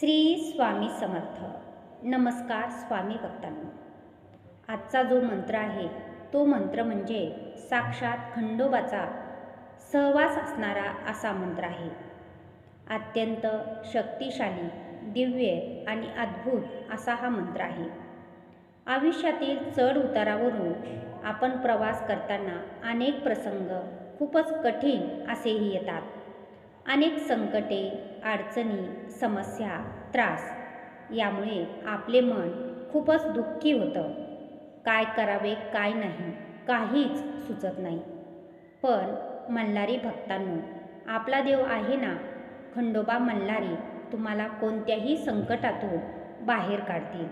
श्री स्वामी समर्थ. नमस्कार स्वामी भक्तांनो आजचा जो मंत्र आहे तो मंत्र म्हणजे साक्षात खंडोबाचा सहवास असणारा असा मंत्र आहे. अत्यंत शक्तिशाली दिव्य आणि अद्भुत असा हा मंत्र आहे. आयुष्यातील चढ उतारावरून आपण प्रवास करताना अनेक प्रसंग खूपच कठीण असेही येतात. अनेक संकटे अडचणी समस्या त्रास यामुळे आपले मन खूपच दुःखी होतं. काय करावे काय नाही काहीच सुचत नाही. पण मल्हारी भक्तांनो आपला देव आहे ना? खंडोबा मल्हारी तुम्हाला कोणत्याही संकटातून बाहेर काढतील.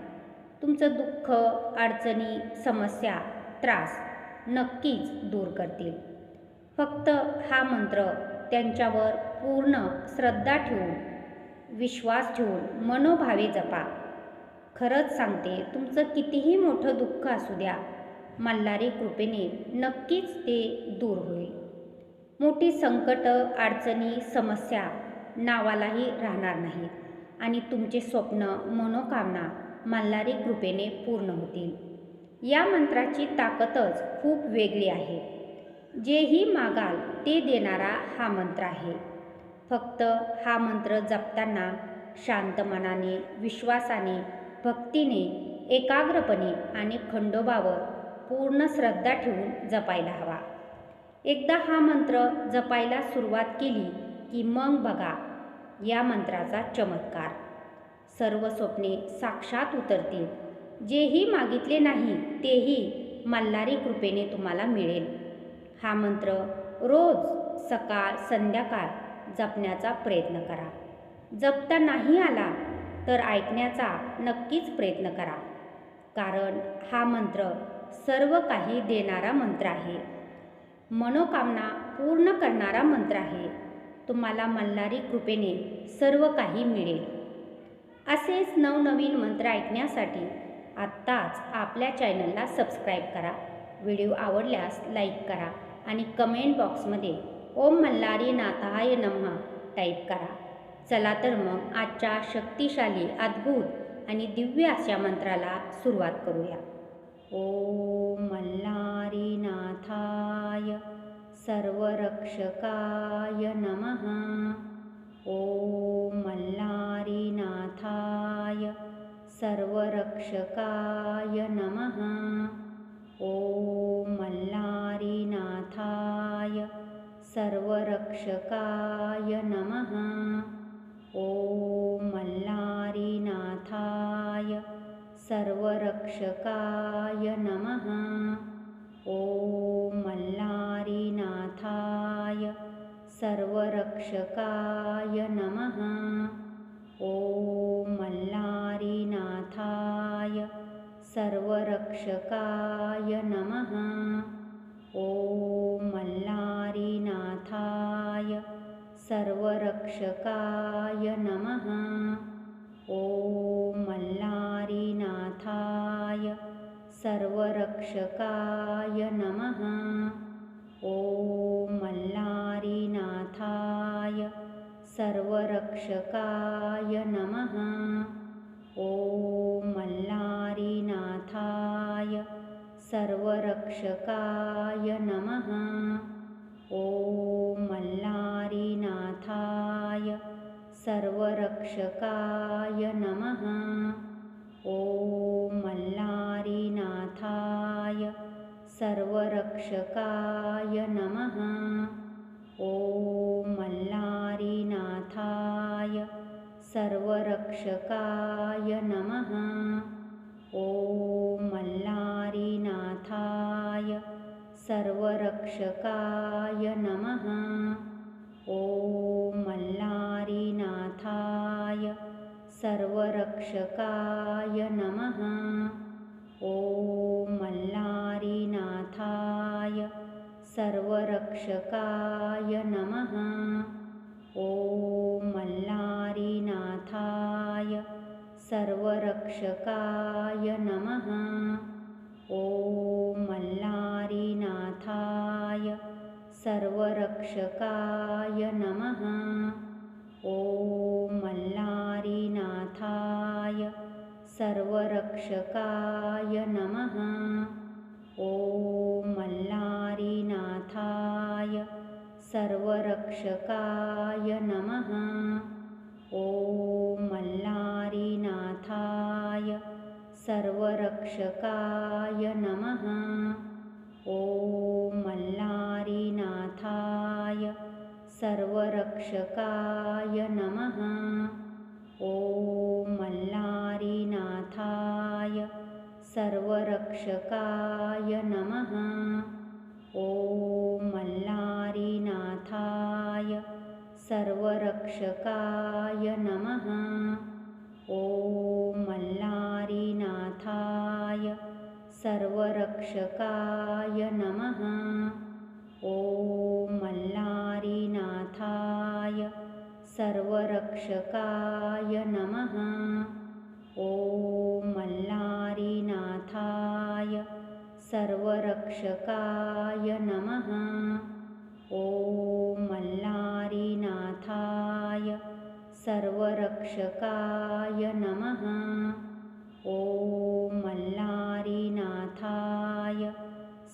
तुमचं दुःख अडचणी समस्या त्रास नक्कीच दूर करतील. फक्त हा मंत्र त्यांच्यावर पूर्ण श्रद्धा ठेवून विश्वास ठेवून मनोभावे जपा. खरंच सांगते तुमचं कितीही मोठं दुःख असू द्या मल्हारी कृपेने नक्कीच ते दूर होईल. मोठी संकट अडचणी समस्या नावालाही राहणार नाहीत आणि तुमचे स्वप्न मनोकामना मल्हारी कृपेने पूर्ण होतील. या मंत्राची ताकदच खूप वेगळी आहे. जेही मागाल ते देणारा हा मंत्र आहे. फक्त हा मंत्र जपताना शांत मनाने विश्वासाने भक्तीने एकाग्रपणे आणि खंडोबावर पूर्ण श्रद्धा ठेवून जपायला हवा. एकदा हा मंत्र जपायला सुरुवात केली की मग बघा या मंत्राचा चमत्कार. सर्व स्वप्ने साक्षात उतरतील. जेही मागितले नाही तेही मल्हारी कृपेने तुम्हाला मिळेल. हा मंत्र रोज सकाळ संध्याकाळ जपण्याचा प्रयत्न करा. जपता नाही आला तर ऐकण्याचा नक्कीच प्रयत्न करा. कारण हा मंत्र सर्व काही देणारा मंत्र आहे. मनोकामना पूर्ण करणारा मंत्र आहे. तुम्हाला मल्हारी कृपेने सर्व काही मिळेल. असेच नवनवीन मंत्र ऐकण्यासाठी आत्ताच आपल्या चॅनलला सबस्क्राईब करा. व्हिडिओ आवडल्यास लाईक करा. आणि कमेंट बॉक्समध्ये ओम मल्हारी नाथाय नमः टाईप करा. चला तर मग आजच्या शक्तिशाली अद्भुत आणि दिव्य अशा मंत्राला सुरुवात करूया. ओम मल्हारी नाथाय सर्वरक्षकाय नमः. ओ मल्लारीनाथाय सर्वरक्षकाय नमः. ॐ सर्वरक्षकाय नमः। ॐ मल्लारीनाथाय सर्वरक्षकाय नमः। ॐ मल्लारीनाथाय सर्वरक्षकाय नमः। ॐ मल्लारीनाथाय सर्वरक्षकाय नमः। ॐ सर्वरक्षकाय नमः। ॐ मल्लारीनाथाय सर्वरक्षकाय नमः। ॐ मल्लारीनाथाय सर्वरक्षकाय नमः। ॐ मल्लारीनाथाय सर्वरक्षकाय नमः सर्वरक्षकाय नमः। ॐ मल्लारीनाथाय सर्वरक्षकाय नमः। ॐ मल्लारीनाथाय सर्वरक्षकाय नमः। ॐ मल्लारीनाथाय सर्वरक्षकाय नमः ॐ मल्लारीनाथाय सर्वरक्षकाय नमः। ॐ मल्लारीनाथाय सर्वरक्षकाय नमः। ॐ मल्लारीनाथाय सर्वरक्षकाय नमः। ॐ सर्वरक्षकाय नमः। ॐ मल्लारीनाथ सर्वरक्षकाय नमः। ॐ मल्लारीनाथाय सर्वरक्षकाय नमः। ॐ मल्लारीनाथाय सर्वरक्षकाय सर्वरक्षकाय नमः। ॐ मल्लारीनाथाय सर्वरक्षकाय नमः। ॐ मल्लारीनाथाय सर्वरक्षकाय नमः। ॐ मल्लारीनाथाय सर्वरक्षकाय नमः ॐ मल्लारीनाथाय सर्वरक्षकाय नमः। ॐ मल्लारीनाथाय सर्वरक्षकाय नमः। ॐ मल्लारीनाथाय सर्वरक्षकाय नमः। ॐ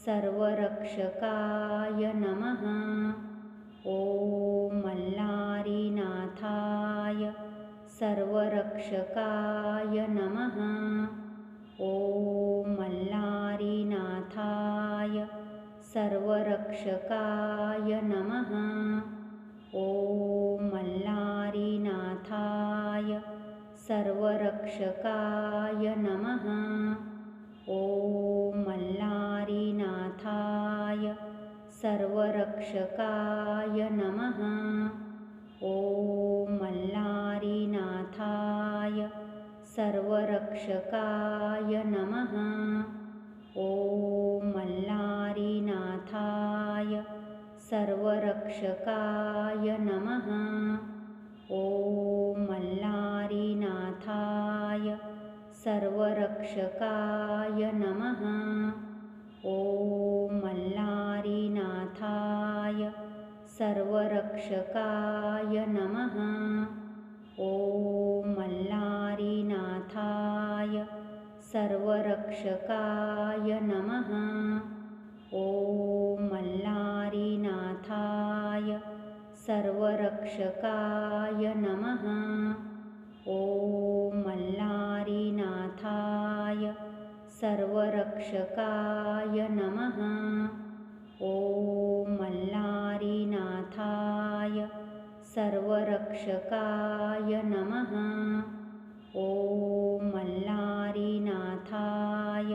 सर्वरक्षकाय नमः। ॐ मल्लारीनाथाय सर्वरक्षकाय नमः। ॐ मल्लारीनाथाय सर्वरक्षकाय नमः। ॐ मल्लारीनाथाय सर्वरक्षकाय नमः सर्वरक्षकाय नमः। ॐ मल्लारीनाथाय सर्वरक्षकाय नमः। ॐ मल्लारीनाथाय सर्वरक्षकाय नमः। ॐ मल्लारीनाथाय सर्वरक्षकाय नमः ॐ मल्लारीनाथाय सर्वरक्षकाय नमः। ॐ मल्लारीनाथाय सर्वरक्षकाय नमः। ॐ मल्लारीनाथाय सर्वरक्षकाय सर्वरक्षकाय नमः। ॐ मल्लारीनाथाय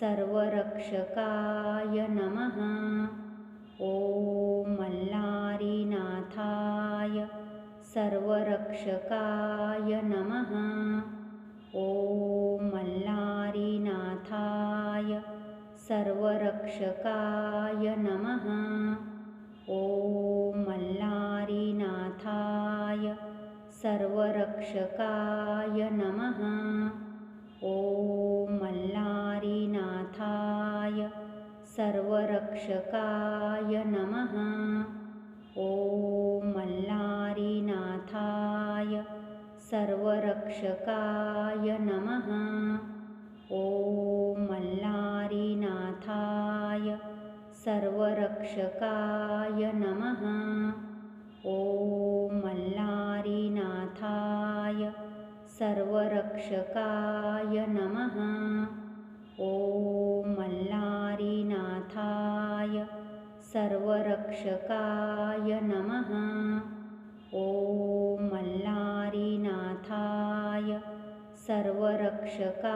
सर्वरक्षकाय नमः। ॐ मल्लारीनाथाय सर्वरक्षकाय नमः। ॐ मल्लारीनाथाय सर्वरक्षकाय नमः मल्लारीनाथाय सर्वरक्षकाय नमः। ॐ मल्लारीनाथाय सर्वरक्षकाय नमः। ॐ मल्लारीनाथाय सर्वरक्षकाय नमः। ॐ मल्लारीनाथाय सर्वरक्षकाय नमः। ॐ मल्लारीनाथाय सर्वरक्षकाय नमः। ॐ मल्लारीनाथाय सर्वरक्षकाय नमः। ॐ मल्लारीनाथाय सर्वरक्षकाय